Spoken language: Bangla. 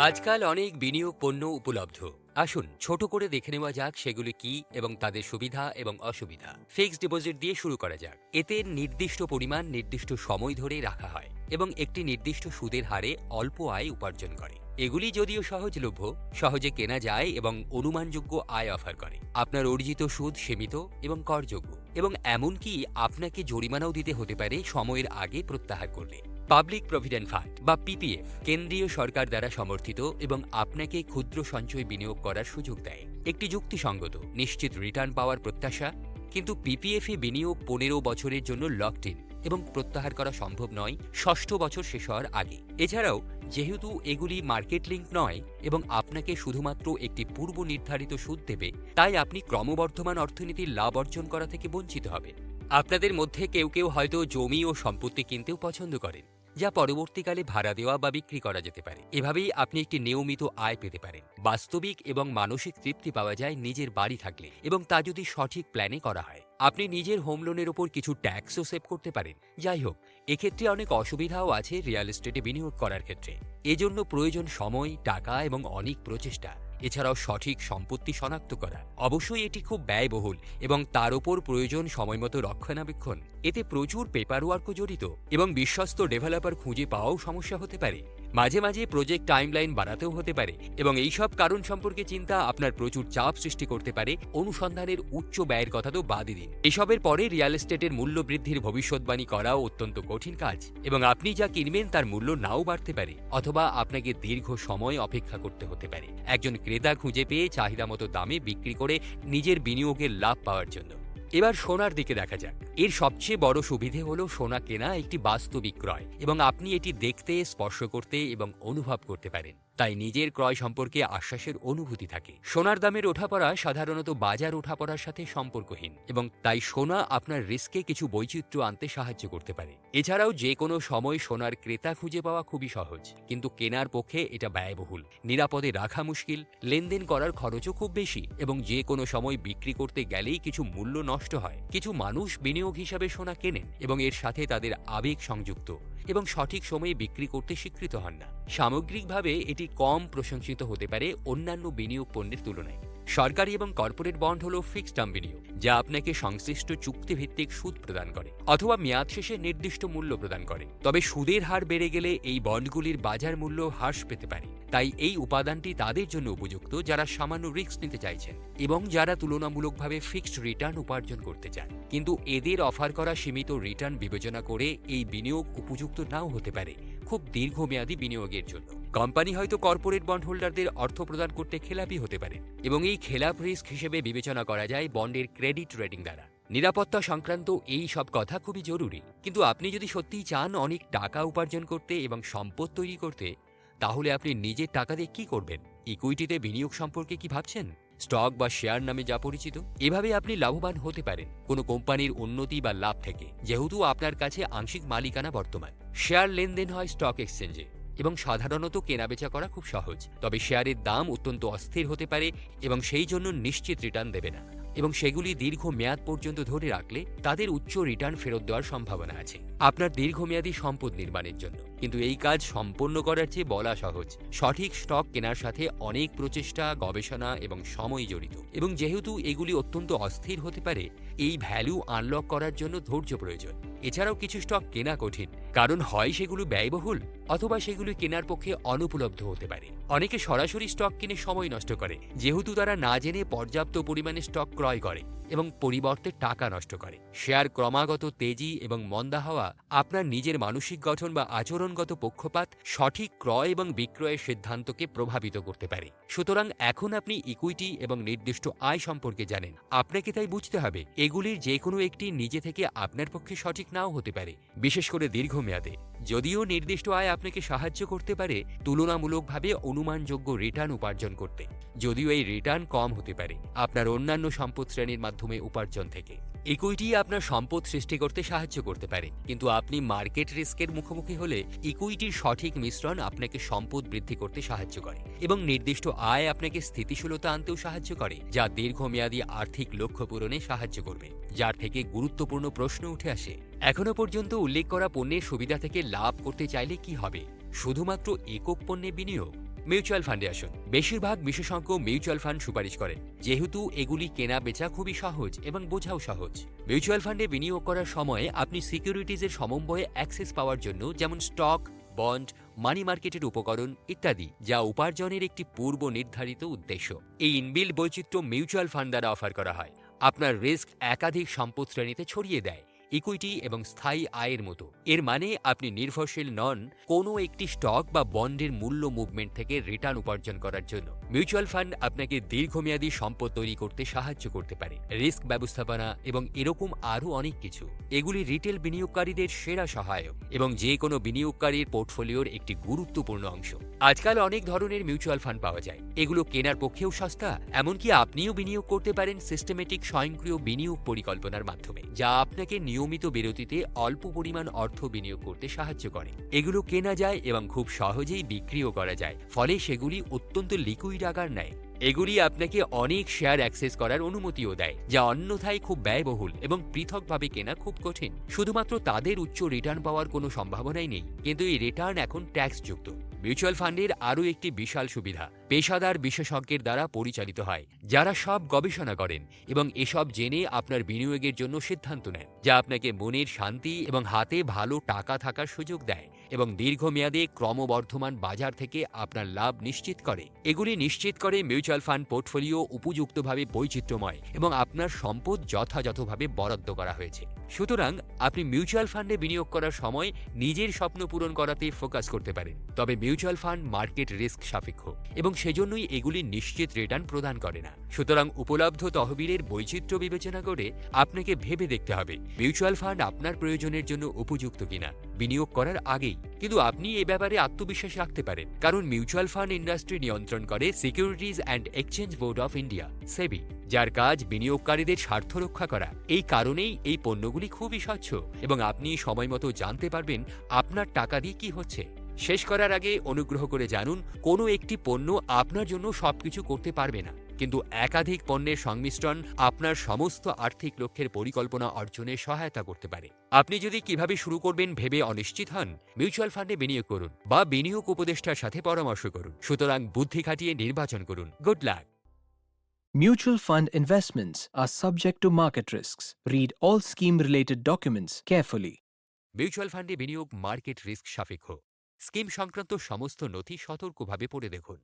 আজকাল অনেক বিনিয়োগ পণ্য উপলব্ধ। আসুন, ছোট করে দেখে নেওয়া যাক সেগুলি কি এবং তাদের সুবিধা এবং অসুবিধা। ফিক্সড ডিপোজিট দিয়ে শুরু করা যাক। এতে নির্দিষ্ট পরিমাণ, নির্দিষ্ট সময় ধরে রাখা হয় এবং একটি নির্দিষ্ট সুদের হারে অল্প আয় উপার্জন করে। এগুলি যদিও সহজলভ্য, সহজে কেনা যায় এবং অনুমানযোগ্য আয় অফার করে। আপনার অর্জিত সুদ সীমিত এবং করযোগ্য এবং এমনকি আপনাকে জরিমানাও দিতে হতে পারে সময়ের আগে প্রত্যাহার করলে। পাবলিক প্রভিডেন্ট ফান্ড, বা পিপিএফ কেন্দ্রীয় সরকার দ্বারা সমর্থিত এবং আপনাকে ক্ষুদ্র সঞ্চয় বিনিয়োগ করার সুযোগ দেয়। একটি যুক্তিসঙ্গত, নিশ্চিত রিটার্ন পাওয়ার প্রত্যাশা, কিন্তু পিপিএফে বিনিয়োগ পনেরো বছরের জন্য লকড ইন এবং প্রত্যাহার করা সম্ভব নয়, ষষ্ঠ বছর শেষ হওয়ার আগে। এছাড়াও, যেহেতু এগুলি মার্কেট লিঙ্ক নয় এবং আপনাকে শুধুমাত্র একটি পূর্ব নির্ধারিত সুদ দেবে, তাই আপনি ক্রমবর্ধমান অর্থনীতির লাভ অর্জন করা থেকে বঞ্চিত হবেন। আপনাদের মধ্যে কেউ কেউ হয়তো জমি ও সম্পত্তি কিনতেও পছন্দ করেন। যা পরবর্তীকালে ভাড়া দেওয়া বা বিক্রি করা যেতে পারে। এভাবেই আপনি একটি নিয়মিত আয় পেতে পারেন। বাস্তবিক এবং মানসিক তৃপ্তি পাওয়া যায় নিজের বাড়ি থাকলে এবং তা যদি সঠিক প্ল্যানে করা হয়। আপনি নিজের হোম লোনের ওপর কিছু ট্যাক্সও সেভ করতে পারেন। যাই হোক, এক্ষেত্রে অনেক অসুবিধাও আছে রিয়েল এস্টেটে বিনিয়োগ করার ক্ষেত্রে। এজন্য প্রয়োজন সময়, টাকা এবং অনেক প্রচেষ্টা। এছাড়াও সঠিক সম্পত্তি শনাক্ত করা। অবশ্যই এটি খুব ব্যয়বহুল এবং তার উপর প্রয়োজন সময়মতো রক্ষণাবেক্ষণ। এতে প্রচুর পেপার ওয়ার্কও জড়িত এবং বিশ্বস্ত ডেভেলপার খুঁজে পাওয়াও সমস্যা হতে পারে। মাঝে মাঝে প্রজেক্ট টাইমলাইন বাড়াতেও হতে পারে এবং এই সব কারণ সম্পর্কে চিন্তা আপনার প্রচুর চাপ সৃষ্টি করতে পারে। অনুসন্ধানের উচ্চ ব্যয়ের কথা তো বাদই দিন। এসবের পরে রিয়েল এস্টেটের মূল্য বৃদ্ধির ভবিষ্যৎবাণী করাও অত্যন্ত কঠিন কাজ এবং আপনি যা কিনবেন তার মূল্য নাও বাড়তে পারে অথবা আপনাকে দীর্ঘ সময় অপেক্ষা করতে হতে পারে। একজন ক্রেতা খুঁজে পেয়ে চাহিদা মতো দামে বিক্রি করে নিজের বিনিয়োগের লাভ পাওয়ার জন্য। এবার সোনার দিকে দেখা যাক। এর সবচেয়ে বড় সুবিধে হলো সোনা কেনা একটি বাস্তবিক ক্রয় এবং আপনি এটি দেখতে, স্পর্শ করতে এবং অনুভব করতে পারেন। তাই নিজের ক্রয় সম্পর্কে আশ্বাসের অনুভূতি থাকে। সোনার দামের ওঠাপড়া সাধারণত বাজার ওঠাপড়ার সাথে সম্পর্কহীন এবং তাই সোনা আপনার রিস্কে কিছু বৈচিত্র্য আনতে সাহায্য করতে পারে। এছাড়াও যে কোনো সময় সোনার ক্রেতা খুঁজে পাওয়া খুবই সহজ, কিন্তু কেনার পক্ষে এটা ব্যয়বহুল। নিরাপদে রাখা মুশকিল, লেনদেন করার খরচও খুব বেশি এবং যে কোনো সময় বিক্রি করতে গেলেই কিছু মূল্য নষ্ট হয়। কিছু মানুষ বিনিয়োগ হিসাবে সোনা কেনেন এবং এর সাথে তাদের আবেগ সংযুক্ত। এবং সঠিক সময়ে বিক্রি করতে স্বীকৃত হন না। সামগ্রিকভাবে এটি কম প্রশংসিত হতে পারে অন্যান্য বিনিয়োগ পণ্যের তুলনায়। সরকারি এবং কর্পোরেট বন্ড হল ফিক্সড টার্ম বিনিয়োগ, যা আপনাকে সংশ্লিষ্ট চুক্তিভিত্তিক সুদ প্রদান করে, অথবা মেয়াদ শেষে নির্দিষ্ট মূল্য প্রদান করে। তবে সুদের হার বেড়ে গেলে এই বন্ডগুলির বাজার মূল্য হ্রাস পেতে পারে। তাই এই উপাদানটি তাদের জন্য উপযুক্ত যারা সামান্য রিস্ক নিতে চাইছেন এবং যারা তুলনামূলকভাবে ফিক্সড রিটার্ন উপার্জন করতে চান। কিন্তু এদের অফার করা সীমিত রিটার্ন বিবেচনা করে এই বিনিয়োগ উপযুক্ত নাও হতে পারে খুব দীর্ঘমেয়াদী বিনিয়োগের জন্য। কোম্পানি হয়তো কর্পোরেট বন্ড হোল্ডারদের অর্থ প্রদান করতে খেলাপি হতে পারে এবং এই খেলাপ রিস্ক হিসেবে বিবেচনা করা যায় বন্ডের ক্রেডিট রেটিং দ্বারা। নিরাপত্তা সংক্রান্ত এই সব কথা খুবই জরুরি। কিন্তু আপনি যদি সত্যিই চান অনেক টাকা উপার্জন করতে এবং সম্পদ তৈরি করতে তাহলে আপনি নিজের টাকা দিয়ে কি করবেন? ইকুইটিতে বিনিয়োগ সম্পর্কে কি ভাবছেন? স্টক বা শেয়ার নামে যা পরিচিত? এভাবে আপনি লাভবান হতে পারেন কোনো কোম্পানির উন্নতি বা লাভ থেকে, যেহেতু আপনার কাছে আংশিক মালিকানা বর্তমান। শেয়ার লেনদেন হয় স্টক এক্সচেঞ্জে এবং সাধারণত কেনাবেচা করা খুব সহজ। তবে শেয়ারের দাম অত্যন্ত অস্থির হতে পারে এবং সেই জন্য নিশ্চিত রিটার্ন দেবে না। এবং সেগুলি দীর্ঘ মেয়াদ পর্যন্ত ধরে রাখলে তাদের উচ্চ রিটার্ন ফেরত দেওয়ার সম্ভাবনা আছে। আপনার দীর্ঘমেয়াদী সম্পদ নির্মাণের জন্য। কিন্তু এই কাজ সম্পন্ন করার চেয়ে বলা সহজ। সঠিক স্টক কেনার সাথে অনেক প্রচেষ্টা, গবেষণা এবং সময় জড়িত। এবং যেহেতু এগুলি অত্যন্ত অস্থির হতে পারে, এই ভ্যালু আনলক করার জন্য ধৈর্য প্রয়োজন। এছাড়াও কিছু স্টক কেনা কঠিন, কারণ হয় সেগুলো ব্যয়বহুল অথবা সেগুলি কেনার পক্ষে অনুপলব্ধ হতে পারে। অনেকে সরাসরি স্টক কিনে সময় নষ্ট করে, যেহেতু তারা না জেনে পর্যাপ্ত পরিমাণে স্টক ক্রয় করে এবং পরিবর্তে টাকা নষ্ট করে। শেয়ার ক্রমাগত তেজি এবং মন্দা হওয়া আপনার নিজের মানসিক গঠন বা আচরণগত পক্ষপাত সঠিক ক্রয় এবং বিক্রয়ের সিদ্ধান্তকে প্রভাবিত করতে পারে। সুতরাং এখন আপনি ইকুইটি এবং নির্দিষ্ট আয় সম্পর্কে জানেন। আপনাকে তাই বুঝতে হবে, এগুলির যে কোনো একটি নিজে থেকে আপনার পক্ষে সঠিক নাও হতে পারে, বিশেষ করে দীর্ঘমেয়াদে। যদিও নির্দিষ্ট আয় আপনাকে সাহায্য করতে পারে, তুলনামূলকভাবে অনুমানযোগ্য রিটার্ন উপার্জন করতে। যদিও এই রিটার্ন কম হতে পারে, আপনার অন্যান্য সম্পদ শ্রেণির মাধ্যমে উপার্জন থেকে। ইকুইটি আপনার সম্পদ সৃষ্টি করতে সাহায্য করতে পারে। কিন্তু আপনি মার্কেট রিস্কের মুখোমুখি হলে ইকুইটির সঠিক মিশ্রণ আপনাকে সম্পদ বৃদ্ধি করতে সাহায্য করে এবং নির্দিষ্ট আয় আপনাকে স্থিতিশীলতা আনতেও সাহায্য করে, যা দীর্ঘমেয়াদী আর্থিক লক্ষ্য পূরণে সাহায্য করবে, যার থেকে গুরুত্বপূর্ণ প্রশ্ন উঠে আসে। এখনও পর্যন্ত উল্লেখ করা পণ্যের সুবিধা থেকে লাভ করতে চাইলে কি হবে? শুধুমাত্র একক পণ্যে বিনিয়োগ? মিউচুয়াল ফান্ডে আসুন। বেশিরভাগ বিশেষজ্ঞ মিউচুয়াল ফান্ড সুপারিশ করেন যেহেতু এগুলি কেনা বেচা খুবই সহজ এবং বোঝাও সহজ। মিউচুয়াল ফান্ডে বিনিয়োগ করার সময় আপনি সিকিউরিটিজের সমন্বয়ে অ্যাক্সেস পাওয়ার জন্য যেমন স্টক, বন্ড, মানি মার্কেটের উপকরণ ইত্যাদি, যা উপার্জনের একটি পূর্ব নির্ধারিত উদ্দেশ্য। এই ইনবিল বৈচিত্র্য মিউচুয়াল ফান্ড দ্বারা অফার করা হয়। আপনার রিস্ক একাধিক সম্পদ শ্রেণীতে ছড়িয়ে দেয়। ইকুইটি এবং স্থায়ী আয়ের মতো। এর মানে আপনি নির্ভরশীল নন কোনো একটি স্টক বা বন্ডের মূল্য মুভমেন্ট থেকে রিটার্ন উপার্জন করার জন্য। মিউচুয়াল ফান্ড আপনাকে দীর্ঘমেয়াদী সম্পদ তৈরি করতে সাহায্য করতে পারে। রিস্ক ব্যবস্থাপনা এবং এরকম আরও অনেক কিছু। এগুলি রিটেল বিনিয়োগকারীদের সেরা সহায়ক এবং যে কোনো বিনিয়োগকারীর পোর্টফোলিওর একটি গুরুত্বপূর্ণ অংশ। আজকাল অনেক ধরনের মিউচুয়াল ফান্ড পাওয়া যায়। এগুলো কেনার পক্ষেও সস্তা, এমনকি আপনিও বিনিয়োগ করতে পারেন সিস্টেমেটিক স্বয়ংক্রিয় বিনিয়োগ পরিকল্পনার মাধ্যমে, যা আপনাকে নিয়মিত বিরতিতে অল্প পরিমাণ অর্থ বিনিয়োগ করতে সাহায্য করে। এগুলো কেনা যায় এবং খুব সহজেই বিক্রিও করা যায়। ফলে সেগুলি অত্যন্ত লিকুইড আকার নেয় এগুলি আপনাকে অনেক শেয়ার অ্যাক্সেস করার অনুমতিও দেয়, যা অন্যথায় খুব ব্যয়বহুল এবং পৃথকভাবে কেনা খুব কঠিন। শুধুমাত্র তাদের উচ্চ রিটার্ন পাওয়ার কোনো সম্ভাবনাই নেই, কিন্তু এই রিটার্ন এখন ট্যাক্সযুক্ত মিউচুয়াল ফান্ডের আরও একটি বিশাল সুবিধা পেশাদার বিশেষজ্ঞের দ্বারা পরিচালিত হয়, যারা সব গবেষণা করেন এবং এসব জেনে আপনার বিনিয়োগের জন্য সিদ্ধান্ত নেন, যা আপনাকে মনের শান্তি এবং হাতে ভালো টাকা থাকার সুযোগ দেয় এবং দীর্ঘমেয়াদে ক্রমবর্ধমান বাজার থেকে আপনার লাভ নিশ্চিত করে। এগুলি নিশ্চিত করে মিউচুয়াল ফান্ড পোর্টফোলিও উপযুক্তভাবে বৈচিত্র্যময় এবং আপনার সম্পদ যথাযথভাবে বরাদ্দ করা হয়েছে। সুতরাং, আপনি মিউচুয়াল ফান্ডে বিনিয়োগ করার সময় নিজের স্বপ্ন পূরণ করাতে ফোকাস করতে পারেন। তবে মিউচুয়াল ফান্ড মার্কেট রিস্ক সাপেক্ষ এবং সেজন্যই এগুলি নিশ্চিত রিটার্ন প্রদান করে না। সুতরাং উপলব্ধ তহবিলের বৈচিত্র্য বিবেচনা করে আপনাকে ভেবে দেখতে হবে, মিউচুয়াল ফান্ড আপনার প্রয়োজনের জন্য উপযুক্ত কিনা। বিনিয়োগ করার আগেই। কিন্তু আপনি এ ব্যাপারে আত্মবিশ্বাস রাখতে পারেন, কারণ মিউচুয়াল ফান্ড ইন্ডাস্ট্রি নিয়ন্ত্রণ করে securities and exchange board of India, SEBI, যার কাজ বিনিয়োগকারীদের স্বার্থ রক্ষা করা। এই কারণেই এই পণ্যগুলি খুবই স্বচ্ছ এবং আপনি সময়মতো জানতে পারবেন আপনার টাকা দিয়ে কি হচ্ছে। শেষ করার আগে অনুগ্রহ করে জানুন কোনো একটি পণ্য আপনার জন্য সবকিছু করতে পারবে না। কিন্তু একাধিক পণ্যের সংমিশ্রণ আপনার সমস্ত আর্থিক লক্ষ্যের পরিকল্পনা অর্জনে সহায়তা করতে পারে। আপনি যদি কীভাবে শুরু করবেন ভেবে অনিশ্চিত হন মিউচুয়াল ফান্ডে বিনিয়োগ করুন বা বিনিয়োগ উপদেষ্টার সাথে পরামর্শ করুন। সুতরাং বুদ্ধি খাটিয়ে নির্বাচন করুন। Good luck! Mutual fund investments are subject to market risks. Read all scheme related documents carefully. Mutual ফান্ডে বিনিয়োগ মার্কেট রিস্ক সাপেক্ষ। স্কিম সংক্রান্ত সমস্ত নথি সতর্কভাবে পড়ে দেখুন।